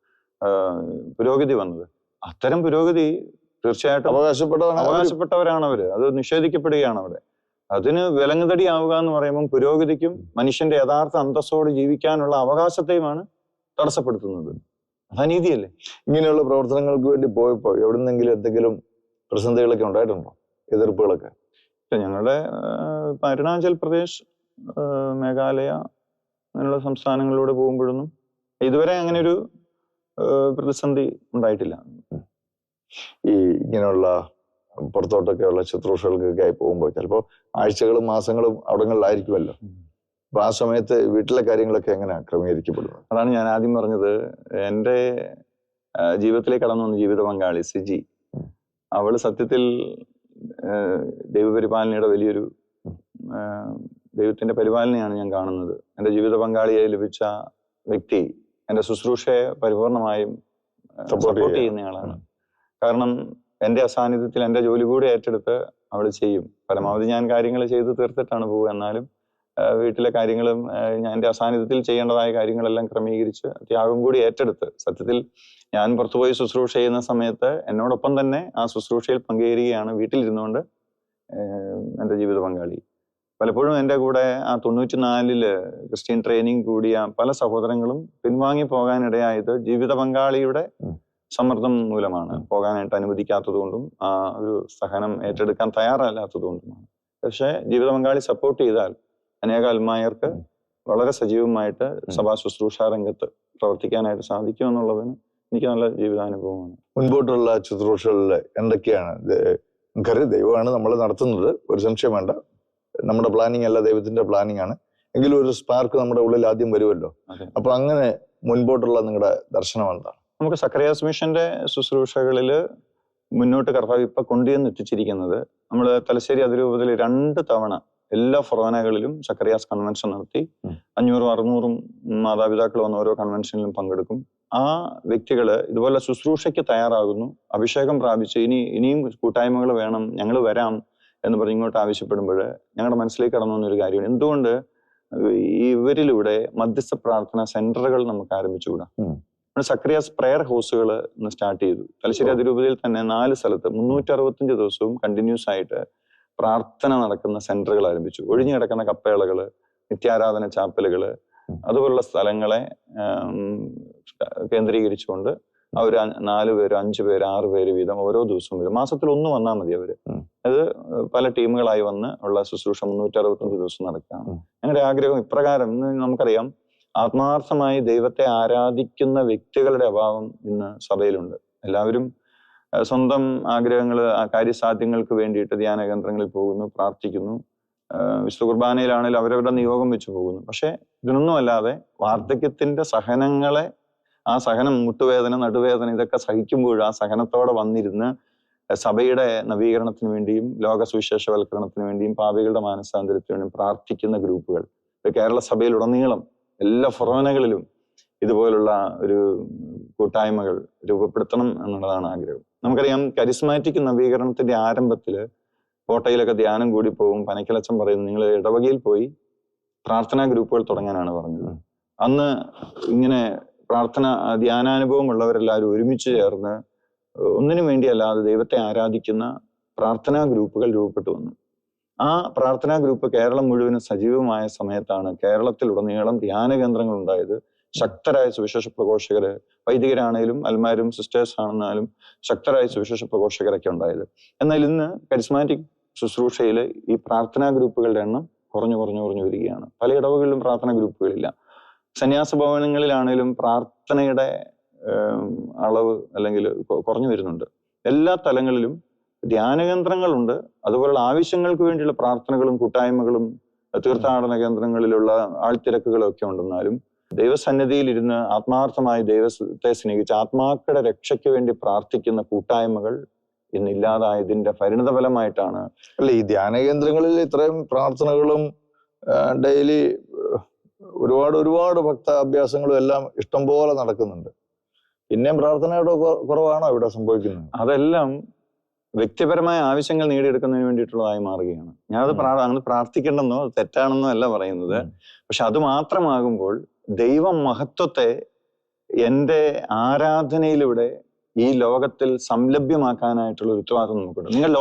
പുരോഗതി വന്നത്. അത്തരം പുരോഗതി തീർച്ചയായിട്ടും അവകാശപ്പെട്ടതാണ് അവർ. അവകാശപ്പെട്ടവരാണ് അവർ. അത് നിഷേധിക്കപ്പെടുകയാണ് അവിടെ. അതിന് വിലങ്ങുതടിയാവുക എന്ന് പറയുമ്പോൾ പുരോഗതിക്കും മനുഷ്യന്റെ യഥാർത്ഥ അന്തസ്സോട് ജീവിക്കാനുള്ള അവകാശത്തെയുമാണ് തടസ്സപ്പെടുത്തുന്നത്. അത് അനീതിയല്ലേ ഇങ്ങനെയുള്ള പ്രവർത്തനങ്ങൾക്ക് വേണ്ടി പോയപ്പോ എവിടുന്നെങ്കിലും എന്തെങ്കിലും പ്രതിസന്ധികളൊക്കെ ഉണ്ടായിട്ടുണ്ടോ? എതിർപ്പുകളൊക്കെ? ഞങ്ങളുടെ അരുണാചൽ പ്രദേശ് മേഘാലയ അങ്ങനെയുള്ള സംസ്ഥാനങ്ങളിലൂടെ പോകുമ്പോഴൊന്നും ഇതുവരെ അങ്ങനെ ഒരു പ്രതിസന്ധി ഉണ്ടായിട്ടില്ല. ഈ ഇങ്ങനെയുള്ള പുറത്തോട്ടൊക്കെയുള്ള ശുശ്രൂഷകൾക്കൊക്കെ ആയി പോകുമ്പോൾ ചിലപ്പോൾ ആഴ്ചകളും മാസങ്ങളും അവിടങ്ങളിലായിരിക്കുമല്ലോ. അപ്പൊ ആ സമയത്ത് വീട്ടിലെ കാര്യങ്ങളൊക്കെ എങ്ങനെ ക്രമീകരിക്കപ്പെടുന്നത് അതാണ് ഞാൻ ആദ്യം പറഞ്ഞത്. എന്റെ ജീവിതത്തിലേക്ക് കടന്നു വന്ന ജീവിത പങ്കാളി സിജി ഉം. അവൾ സത്യത്തിൽ ദൈവപരിപാലനയുടെ വലിയൊരു ദൈവത്തിന്റെ പരിപാലനയാണ് ഞാൻ കാണുന്നത്. എന്റെ ജീവിത പങ്കാളിയായി ലഭിച്ച വ്യക്തി എന്റെ ശുശ്രൂഷയെ പരിപൂർണമായും സപ്പോർട്ട് ചെയ്യുന്നയാളാണ് കാരണം എന്റെ അസാന്നിധ്യത്തിൽ എന്റെ ജോലി കൂടി ഏറ്റെടുത്ത് അവൾ ചെയ്യും. പരമാവധി ഞാൻ കാര്യങ്ങൾ ചെയ്ത് തീർത്തിട്ടാണ് പോവുക. എന്നാലും വീട്ടിലെ കാര്യങ്ങളും ഞാൻ എന്റെ അസാന്നിധ്യത്തിൽ ചെയ്യേണ്ടതായ കാര്യങ്ങളെല്ലാം ക്രമീകരിച്ച് ത്യാഗം കൂടി ഏറ്റെടുത്ത് സത്യത്തിൽ ഞാൻ പുറത്തുപോയി ശുശ്രൂഷ ചെയ്യുന്ന സമയത്ത് എന്നോടൊപ്പം തന്നെ ആ ശുശ്രൂഷയിൽ പങ്കുചേരുകയാണ് വീട്ടിലിരുന്നുകൊണ്ട് എന്റെ ജീവിത പങ്കാളി പലപ്പോഴും എന്റെ കൂടെ ആ തൊണ്ണൂറ്റിനാലിൽ ക്രിസ്ത്യൻ ട്രെയിനിങ് കൂടിയ പല സഹോദരങ്ങളും പിൻവാങ്ങി പോകാനിടയായത് ജീവിത പങ്കാളിയുടെ. സമ്മർദ്ദം മൂലമാണ്. പോകാനായിട്ട് അനുവദിക്കാത്തത് കൊണ്ടും ആ ഒരു സഹനം ഏറ്റെടുക്കാൻ തയ്യാറല്ലാത്തത് കൊണ്ടുമാണ് പക്ഷേ ജീവിത പങ്കാളി സപ്പോർട്ട് ചെയ്താൽ അനേക അൽമായർക്ക് വളരെ സജീവമായിട്ട് സഭാ ശുശ്രൂഷ രംഗത്ത് പ്രവർത്തിക്കാനായിട്ട് സാധിക്കും എന്നുള്ളതിന് എനിക്ക് നല്ല ജീവിതാനുഭവമാണ്. മുൻപോട്ടുള്ള ശുശ്രൂഷകളിൽ എന്തൊക്കെയാണ്? നമുക്കറിയാം ദൈവമാണ് നമ്മൾ നടത്തുന്നത്. ഒരു സംശയം വേണ്ട. നമ്മുടെ പ്ലാനിങ് അല്ല ദൈവത്തിന്റെ പ്ലാനിങ് ആണ്. എങ്കിലും ഒരു സ്പാർക്ക് നമ്മുടെ ഉള്ളിൽ ആദ്യം വരുമല്ലോ. അപ്പൊ അങ്ങനെ മുൻപോട്ടുള്ള നിങ്ങളുടെ ദർശനം എന്താണ് നമുക്ക് സക്രിയാസ് മിഷന്റെ ശുശ്രൂഷകളിൽ മുന്നോട്ട് കർത്താവ് ഇപ്പൊ കൊണ്ടുവന്ന് എത്തിച്ചിരിക്കുന്നത്. നമ്മൾ തലശ്ശേരി അതിരൂപത്തിൽ രണ്ട് തവണ എല്ലാ ഫൊറോനകളിലും സക്കറിയാസ് കൺവെൻഷൻ നടത്തി. അഞ്ഞൂറും അറുന്നൂറും മാതാപിതാക്കൾ വന്ന ഓരോ കൺവെൻഷനിലും പങ്കെടുക്കും. ആ വ്യക്തികൾ ഇതുപോലെ ശുശ്രൂഷയ്ക്ക് തയ്യാറാകുന്നു. അഭിഷേകം പ്രാപിച്ച് ഇനി ഇനിയും കൂട്ടായ്മകൾ വേണം ഞങ്ങൾ വരാം എന്ന് പറഞ്ഞ് ഇങ്ങോട്ട് ആവശ്യപ്പെടുമ്പോൾ ഞങ്ങളുടെ മനസ്സിലേക്ക് കടന്നു വന്നൊരു കാര്യമാണ്. എന്തുകൊണ്ട് ഇവരിലൂടെ മധ്യസ്ഥ പ്രാർത്ഥന സെന്ററുകൾ നമുക്ക് ആരംഭിച്ചുകൂടാ? സക്രിയാസ് പ്രെയർ ഹൗസുകൾ സ്റ്റാർട്ട് ചെയ്തു. തലശ്ശേരി. അതിരൂപതയിൽ തന്നെ നാല് സ്ഥലത്ത് മുന്നൂറ്റി അറുപത്തഞ്ച് ദിവസവും കണ്ടിന്യൂസ് ആയിട്ട് പ്രാർത്ഥന നടക്കുന്ന സെന്ററുകൾ ആരംഭിച്ചു. ഒഴിഞ്ഞു കിടക്കുന്ന കപ്പേളകൾ നിത്യാരാധന ചാപ്പലുകൾ അതുപോലുള്ള സ്ഥലങ്ങളെ കേന്ദ്രീകരിച്ചുകൊണ്ട് അവർ നാല് പേര് അഞ്ചു പേര് ആറ് പേര് വീതം ഓരോ ദിവസവും വരും. മാസത്തിൽ ഒന്ന് വന്നാൽ മതി അവർ. അത് പല ടീമുകളായി വന്ന് ഉള്ള ശുശ്രൂഷ മുന്നൂറ്റി അറുപത്തഞ്ച് ദിവസം നടക്കുകയാണ് അങ്ങനെ ഞങ്ങളുടെ ആഗ്രഹം ഇപ്രകാരം ഇന്ന് നമുക്കറിയാം ആത്മാർത്ഥമായി ദൈവത്തെ ആരാധിക്കുന്ന വ്യക്തികളുടെ അഭാവം ഇന്ന് സഭയിലുണ്ട്. എല്ലാവരും സ്വന്തം ആഗ്രഹങ്ങൾ കാര്യസാധ്യങ്ങൾക്ക് വേണ്ടിയിട്ട് ധ്യാന കേന്ദ്രങ്ങളിൽ പോകുന്നു പ്രാർത്ഥിക്കുന്നു. വിശുദ്ധ കുർബാനയിലാണെങ്കിലും അവരവരുടെ നിയോഗം വെച്ച് പോകുന്നു. പക്ഷേ ഇതിനൊന്നും അല്ലാതെ വാർദ്ധക്യത്തിന്റെ സഹനങ്ങളെ ആ സഹനം മുട്ടുവേദന നടുവേദന ഇതൊക്കെ സഹിക്കുമ്പോൾ ആ സഹനത്തോടെ വന്നിരുന്ന് സഭയുടെ നവീകരണത്തിന് വേണ്ടിയും ലോക സുവിശേഷവൽക്കരണത്തിന് വേണ്ടിയും പാപികളുടെ മാനസാന്തരത്തിന് വേണ്ടിയും പ്രാർത്ഥിക്കുന്ന ഗ്രൂപ്പുകൾ. കേരള സഭയിലുടനീളം എല്ലാ ഫൊറോനകളിലും ഇതുപോലുള്ള ഒരു കൂട്ടായ്മകൾ രൂപപ്പെടുത്തണം എന്നുള്ളതാണ് ആഗ്രഹം. നമുക്കറിയാം കരിസ്മാറ്റിക് നവീകരണത്തിന്റെ ആരംഭത്തിൽ കോട്ടയിലൊക്കെ ധ്യാനം കൂടി പോകും. പനക്കലച്ചൻ പറയുന്നു നിങ്ങൾ ഇടവകയിൽ പോയി പ്രാർത്ഥനാ ഗ്രൂപ്പുകൾ തുടങ്ങാനാണ് പറഞ്ഞത്. അന്ന് ഇങ്ങനെ പ്രാർത്ഥന ധ്യാനാനുഭവം ഉള്ളവരെല്ലാവരും ഒരുമിച്ച് ചേർന്ന് ഒന്നിനു വേണ്ടിയല്ലാതെ ദൈവത്തെ ആരാധിക്കുന്ന പ്രാർത്ഥനാ ഗ്രൂപ്പുകൾ രൂപപ്പെട്ടു വന്നു. ആ പ്രാർത്ഥനാ ഗ്രൂപ്പ് കേരളം മുഴുവനും സജീവമായ സമയത്താണ് കേരളത്തിലുടനീളം ധ്യാന കേന്ദ്രങ്ങൾ ഉണ്ടായത്. ശക്തരായ സുവിശേഷ പ്രഘോഷകര് വൈദികരാണേലും അൽമാരും സിസ്റ്റേഴ്സ് ആണെന്നാലും ശക്തരായ സുവിശേഷ പ്രഘോഷകരൊക്കെ ഉണ്ടായത്. എന്നാൽ ഇന്ന് കരിസ്മാറ്റിക് ശുശ്രൂഷയിൽ ഈ പ്രാർത്ഥനാ ഗ്രൂപ്പുകളുടെ എണ്ണം കുറഞ്ഞു കുറഞ്ഞു കുറഞ്ഞു വരികയാണ്. പല ഇടവുകളിലും പ്രാർത്ഥനാ ഗ്രൂപ്പുകളില്ല. സന്യാസ ഭവനങ്ങളിലാണേലും പ്രാർത്ഥനയുടെ അളവ് അല്ലെങ്കിൽ കുറഞ്ഞു വരുന്നുണ്ട്. എല്ലാ തലങ്ങളിലും ധ്യാനകേന്ദ്രങ്ങളുണ്ട് അതുപോലുള്ള ആവശ്യങ്ങൾക്ക് വേണ്ടിയുള്ള പ്രാർത്ഥനകളും കൂട്ടായ്മകളും തീർത്ഥാടന കേന്ദ്രങ്ങളിലുള്ള ആൾത്തിരക്കുകളും ഒക്കെ ഉണ്ടെന്നാലും ദൈവസന്നിധിയിൽ ഇരുന്ന് ആത്മാർത്ഥമായി ദൈവത്തെ സ്നേഹിച്ച് ആത്മാക്കളുടെ രക്ഷയ്ക്ക് വേണ്ടി പ്രാർത്ഥിക്കുന്ന കൂട്ടായ്മകൾ ഇന്നില്ലാതായതിന്റെ പരിണിതഫലമായിട്ടാണ്. അല്ല ഈ ധ്യാന കേന്ദ്രങ്ങളിൽ ഇത്രയും പ്രാർത്ഥനകളും ഡെയിലി ഒരുപാട് ഒരുപാട് ഭക്ത അഭ്യാസങ്ങളും എല്ലാം ഇഷ്ടംപോലെ നടക്കുന്നുണ്ട്. പിന്നെയും പ്രാർത്ഥനയുടെ കുറവാണോ ഇവിടെ സംഭവിക്കുന്നത്? അതെല്ലാം വ്യക്തിപരമായ ആവശ്യങ്ങൾ നേടിയെടുക്കുന്നതിന് വേണ്ടിയിട്ടുള്ളതായി മാറുകയാണ്. ഞാനത്. പ്രാ അങ്ങനെ പ്രാർത്ഥിക്കണമെന്നോ തെറ്റാണെന്നോ അല്ല പറയുന്നത്. പക്ഷെ അത് മാത്രമാകുമ്പോൾ ദൈവ മഹത്വത്തെ എന്റെ ആരാധനയിലൂടെ ഈ ലോകത്തിൽ സംലഭ്യമാക്കാനായിട്ടുള്ള ഒരു ഉത്തരവാദിത്വം നമുക്കുണ്ട്. നിങ്ങൾ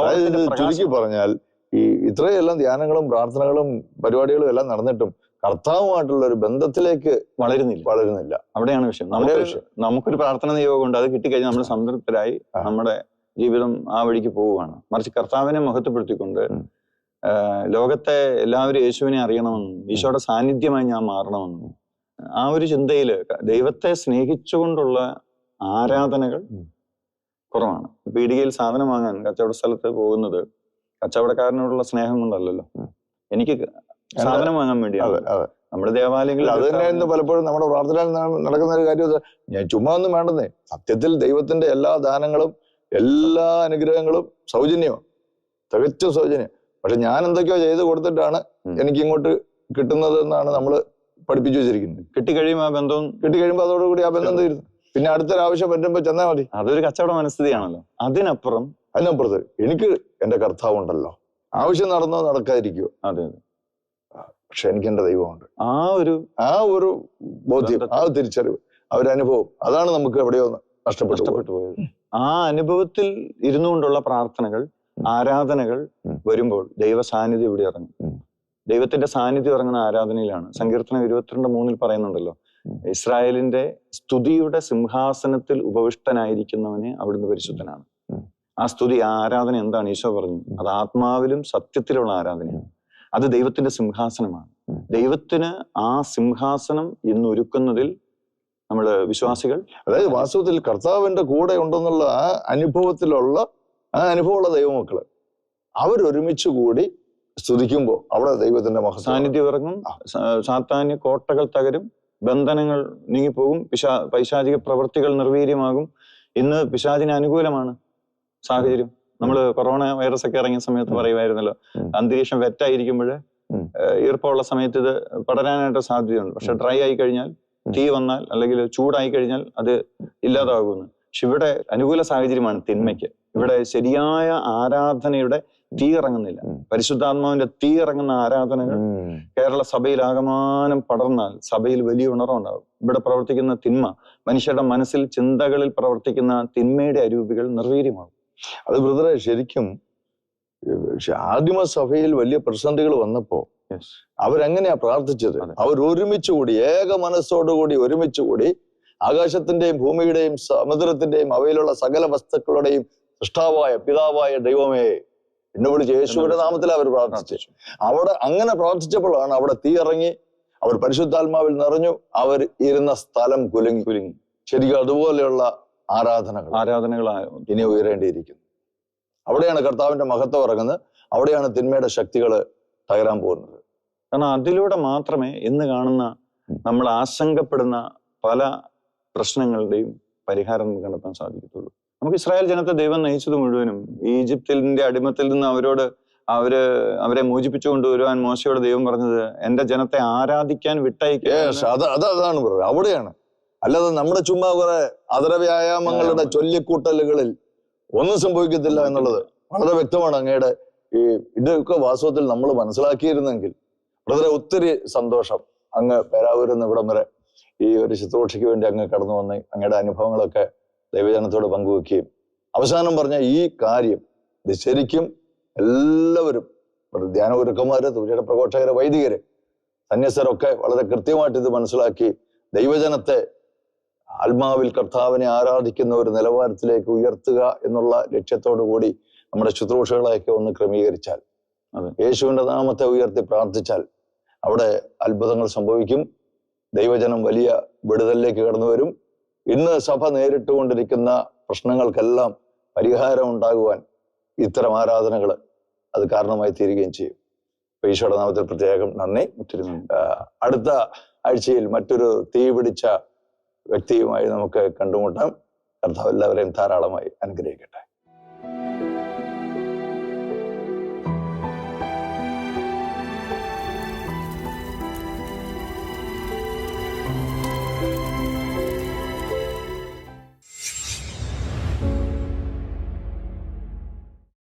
ചുരുക്കി പറഞ്ഞാൽ ഈ ഇത്രയെല്ലാം ധ്യാനങ്ങളും പ്രാർത്ഥനകളും പരിപാടികളും എല്ലാം നടന്നിട്ടും കർത്താവുമായിട്ടുള്ള ഒരു ബന്ധത്തിലേക്ക് വളരുന്നില്ല. വളരുന്നില്ല. അവിടെയാണ് വിഷയം. നമ്മുടെ വിഷയം. നമുക്കൊരു പ്രാർത്ഥന നിയോഗമുണ്ട് അത് കിട്ടിക്കഴിഞ്ഞാൽ നമ്മൾ സംതൃപ്തരായി നമ്മുടെ ജീവിതം ആ വഴിക്ക് പോവുകയാണ്. മറിച്ച് കർത്താവിനെ മഹത്വപ്പെടുത്തിക്കൊണ്ട് ലോകത്തെ എല്ലാവരും യേശുവിനെ അറിയണമെന്നും ഈശോയുടെ സാന്നിധ്യമായി ഞാൻ മാറണമെന്നും ആ ഒരു ചിന്തയിൽ ദൈവത്തെ സ്നേഹിച്ചുകൊണ്ടുള്ള ആരാധനകൾ കുറവാണ്. പീടികയിൽ സാധനം വാങ്ങാൻ കച്ചവട സ്ഥലത്ത് പോകുന്നത് കച്ചവടക്കാരനോടുള്ള സ്നേഹം കൊണ്ടല്ലല്ലോ. എനിക്ക് സാധനം വാങ്ങാൻ വേണ്ടിയാണ്. നമ്മുടെ ദേവാലയങ്ങളിൽ അത് തന്നെയായിരുന്നു പലപ്പോഴും നമ്മുടെ പ്രാർത്ഥനയിൽ ന- നടക്കുന്ന ഒരു കാര്യം ഞാൻ ചുമ്മാ ഒന്നും വേണ്ടെന്നേ. സത്യത്തിൽ ദൈവത്തിന്റെ എല്ലാ ദാനങ്ങളും എല്ലാ അനുഗ്രഹങ്ങളും സൗജന്യമാണ്. തികച്ചും സൗജന്യം. പക്ഷെ ഞാൻ എന്തൊക്കെയോ ചെയ്ത് കൊടുത്തിട്ടാണ് എനിക്ക് ഇങ്ങോട്ട് കിട്ടുന്നത് എന്നാണ് നമ്മൾ പഠിപ്പിച്ചു വെച്ചിരിക്കുന്നത് കിട്ടിക്കഴിയുമ്പോൾ ആ ബന്ധവും കിട്ടിക്കഴിയുമ്പോൾ അതോടുകൂടി ആ ബന്ധം തീരുന്നു പിന്നെ അടുത്തൊരാവശ്യം ആവശ്യം വരുമ്പോൾ ചെന്നാൽ മതി. അതൊരു കച്ചവട മനസ്ഥിതിയാണല്ലോ. അതിനപ്പുറം അതിനപ്പുറത്ത് എനിക്ക് എന്റെ കർത്താവ് ഉണ്ടല്ലോ ആവശ്യം നടന്നോ നടക്കാതിരിക്കോ അതെ അതെ. പക്ഷെ എനിക്ക് എന്റെ ദൈവമുണ്ട്. ആ ഒരു ആ ഒരു ബോധ്യം ആ തിരിച്ചറിവ് ആ ഒരു അനുഭവം അതാണ് നമുക്ക് എവിടെയോ നഷ്ടപ്പെട്ടു പോയത്. ആ അനുഭവത്തിൽ ഇരുന്നുകൊണ്ടുള്ള പ്രാർത്ഥനകൾ ആരാധനകൾ വരുമ്പോൾ ദൈവ സാന്നിധ്യം ഇവിടെ ഇറങ്ങും. ദൈവത്തിന്റെ സാന്നിധ്യം ഇറങ്ങുന്ന ആരാധനയിലാണ്. സങ്കീർത്തനം ഇരുപത്തിരണ്ട് മൂന്നിൽ പറയുന്നുണ്ടല്ലോ ഇസ്രായേലിന്റെ സ്തുതിയുടെ സിംഹാസനത്തിൽ ഉപവിഷ്ടനായിരിക്കുന്നവനെ അവിടുന്ന് പരിശുദ്ധനാണ്. ആ സ്തുതി ആ ആരാധന എന്താണ്? ഈശോ പറഞ്ഞു. അത് ആത്മാവിലും സത്യത്തിലുള്ള ആരാധനയാണ്. അത് ദൈവത്തിന്റെ സിംഹാസനമാണ്. ദൈവത്തിന് ആ സിംഹാസനം ഇന്ന് ഒരുക്കുന്നതിൽ നമ്മൾ വിശ്വാസികൾ അതായത് വാസ്തവത്തിൽ കർത്താവിന്റെ കൂടെ ഉണ്ടെന്നുള്ള ആ അനുഭവത്തിലുള്ള ആ അനുഭവമുള്ള ദൈവമക്കൾ. അവരൊരുമിച്ച് കൂടി സ്തുതിക്കുമ്പോൾ അവിടെ ദൈവത്തിന്റെ മഹത്വം. സാന്നിധ്യം ഇറങ്ങും. സാത്താന്യ കോട്ടകൾ തകരും. ബന്ധനങ്ങൾ നീങ്ങിപ്പോകും. പിശാ പൈശാചിക പ്രവൃത്തികൾ നിർവീര്യമാകും. ഇന്ന് പിശാചിന് അനുകൂലമാണ് സാഹചര്യം. നമ്മൾ കൊറോണ വൈറസ് ഒക്കെ ഇറങ്ങിയ സമയത്ത്. പറയുമായിരുന്നല്ലോ. അന്തരീക്ഷം വെറ്റായിരിക്കുമ്പോൾ ഉം. ഈർപ്പമുള്ള സമയത്ത് ഇത് പടരാനായിട്ട് സാധ്യതയുണ്ട്. പക്ഷെ ഡ്രൈ ആയി കഴിഞ്ഞാൽ തീ വന്നാൽ അല്ലെങ്കിൽ ചൂടായി കഴിഞ്ഞാൽ അത് ഇല്ലാതാകുന്നു. പക്ഷെ ഇവിടെ അനുകൂല സാഹചര്യമാണ് തിന്മയ്ക്ക്. ഇവിടെ ശരിയായ ആരാധനയുടെ തീ ഇറങ്ങുന്നില്ല പരിശുദ്ധാത്മാവിന്റെ തീ ഇറങ്ങുന്ന ആരാധനകൾ കേരള സഭയിൽ ആകമാനം പടർന്നാൽ സഭയിൽ വലിയ ഉണർവുണ്ടാകും ഇവിടെ പ്രവർത്തിക്കുന്ന തിന്മ മനുഷ്യരുടെ മനസ്സിൽ ചിന്തകളിൽ പ്രവർത്തിക്കുന്ന തിന്മയുടെ അരൂപികൾ നിർവീര്യമാകും. അത് ബ്രദറെ ശരിക്കും ആദിമ സഭയിൽ വലിയ പ്രതിസന്ധികൾ വന്നപ്പോ അവരെങ്ങനെയാ പ്രാർത്ഥിച്ചത്. അവർ ഒരുമിച്ച് കൂടി ഏക മനസ്സോടുകൂടി ഒരുമിച്ച് കൂടി ആകാശത്തിന്റെയും ഭൂമിയുടെയും സമുദ്രത്തിന്റെയും അവയിലുള്ള സകല വസ്തുക്കളുടെയും സൃഷ്ടാവായ പിതാവായ ദൈവമേ എന്നെ വിളിച്ച് യേശുവിന്റെ നാമത്തിൽ അവർ പ്രാർത്ഥിച്ചു. അവിടെ അങ്ങനെ പ്രാർത്ഥിച്ചപ്പോഴാണ് അവിടെ തീ ഇറങ്ങി അവർ പരിശുദ്ധാത്മാവിൽ നിറഞ്ഞു അവർ ഇരുന്ന സ്ഥലം കുലുങ്ങി. കുലുങ്ങി. ശരിക്കും അതുപോലെയുള്ള ആരാധനകൾ ആരാധനകളായ ഇനി ഉയരേണ്ടിയിരിക്കുന്നു. അവിടെയാണ് കർത്താവിന്റെ മഹത്വം ഇറങ്ങുന്നത്. അവിടെയാണ് തിന്മയുടെ ശക്തികൾ തകരാൻ പോകുന്നത്. കാരണം അതിലൂടെ മാത്രമേ ഇന്ന് കാണുന്ന നമ്മൾ ആശങ്കപ്പെടുന്ന പല പ്രശ്നങ്ങളുടെയും പരിഹാരം നമുക്ക് കണ്ടെത്താൻ സാധിക്കത്തുള്ളൂ. നമുക്ക് ഇസ്രായേൽ ജനത്തെ ദൈവം നയിച്ചത് മുഴുവനും. ഈജിപ്തിന്റെ അടിമത്തിൽ നിന്ന് അവരോട് അവർ അവരെ മോചിപ്പിച്ചു കൊണ്ടുവരുവാൻ മോശയോട് ദൈവം പറഞ്ഞത് എന്റെ ജനത്തെ ആരാധിക്കാൻ വിട്ടയക്കാണ് അവിടെയാണ്. അല്ലാതെ നമ്മുടെ ചുമ്മാ കുറെ അതര വ്യായാമങ്ങളുടെ ചൊല്ലിക്കൂട്ടലുകളിൽ ഒന്നും സംഭവിക്കത്തില്ല എന്നുള്ളത് വളരെ വ്യക്തമാണ് അങ്ങയുടെ ഈ ഇതൊക്കെ വാസ്തവത്തിൽ നമ്മൾ മനസ്സിലാക്കിയിരുന്നെങ്കിൽ. വളരെ ഒത്തിരി സന്തോഷം അങ്ങ് പേരാവൂരിൽ ഇവിടം വരെ ഈ ഒരു ശുശ്രൂഷയ്ക്ക് വേണ്ടി അങ്ങ് കടന്നു വന്ന് അങ്ങയുടെ അനുഭവങ്ങളൊക്കെ ദൈവജനത്തോട് പങ്കുവെക്കുകയും അവസാനം പറഞ്ഞ ഈ കാര്യം ഇത് ശരിക്കും എല്ലാവരും ധ്യാന ഗുരുക്കന്മാര് തുര്യയുടെ പ്രഘോഷകര് വൈദികര് സന്യസ്തരൊക്കെ വളരെ കൃത്യമായിട്ട് ഇത് മനസ്സിലാക്കി ദൈവജനത്തെ ആത്മാവിൽ കർത്താവിനെ ആരാധിക്കുന്ന ഒരു നിലവാരത്തിലേക്ക് ഉയർത്തുക എന്നുള്ള ലക്ഷ്യത്തോടു കൂടി നമ്മുടെ ശുശ്രൂഷകളെയൊക്കെ ഒന്ന് ക്രമീകരിച്ചാൽ. യേശുവിന്റെ നാമത്തെ ഉയർത്തി പ്രാർത്ഥിച്ചാൽ അവിടെ അത്ഭുതങ്ങൾ സംഭവിക്കും ദൈവജനം വലിയ വിടുതലിലേക്ക് കടന്നു വരും ഇന്ന് സഭ നേരിട്ടുകൊണ്ടിരിക്കുന്ന പ്രശ്നങ്ങൾക്കെല്ലാം പരിഹാരം ഉണ്ടാകുവാൻ ഇത്തരം ആരാധനകൾ അത് കാരണമായി തീരുകയും ചെയ്യും. ഈശോയുടെ നാമത്തിൽ പ്രത്യേകം നന്ദി. അടുത്ത ആഴ്ചയിൽ മറ്റൊരു തീ പിടിച്ച വ്യക്തിയുമായി നമുക്ക് കണ്ടുമുട്ടാം. കർത്താവ് എല്ലാവരെയും ധാരാളമായി അനുഗ്രഹിക്കട്ടെ.